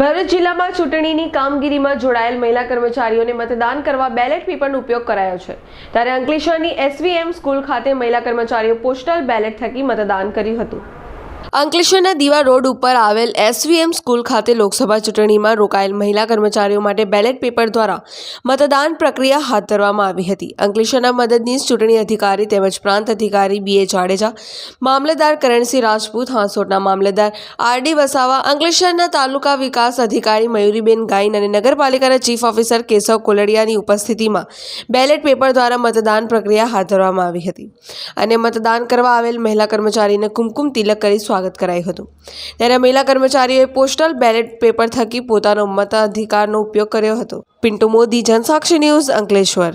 ભરૂચ જિલ્લામાં ચૂંટણીની કામગીરીમાં જોડાયેલ મહિલા કર્મચારીઓને મતદાન કરવા બેલેટ પેપરનો ઉપયોગ કરાયો છે. ત્યારે અંકલેશ્વરની એસવીએમ સ્કૂલ ખાતે મહિલા કર્મચારીઓ પોસ્ટલ બેલેટ થકી મતદાન કર્યું હતું. અંકલેશ્વરના દીવા રોડ ઉપર આવેલ એસવીએમ સ્કૂલ ખાતે લોકસભા ચૂંટણીમાં રોકાયેલ મહિલા કર્મચારીઓ માટે બેલેટ પેપર દ્વારા મતદાન પ્રક્રિયા હાથ ધરવામાં આવી હતી. અંકલેશ્વરના મદદનીશ ચૂંટણી અધિકારી તેમજ પ્રાંત અધિકારી બી એ જાડેજા, મામલતદાર કરણસિંહ રાજપૂત, હાંસોટના મામલતદાર આર ડી વસાવા, અંકલેશ્વરના તાલુકા વિકાસ અધિકારી મયુરીબેન ગાઈન અને નગરપાલિકાના ચીફ ઓફિસર કેશવ કોલડિયાની ઉપસ્થિતિમાં બેલેટ પેપર દ્વારા મતદાન પ્રક્રિયા હાથ ધરવામાં આવી હતી. અને મતદાન કરવા આવેલ મહિલા કર્મચારીને કુમકુમ તિલક કરી સ્વાગત કરાયું હતું. ત્યારે મહિલા કર્મચારીઓએ પોસ્ટલ બેલેટ પેપર થકી પોતાનો મતાધિકારનો ઉપયોગ કર્યો હતો. પિન્ટુ મોદી, જનસાક્ષી ન્યૂઝ અંકલેશ્વર.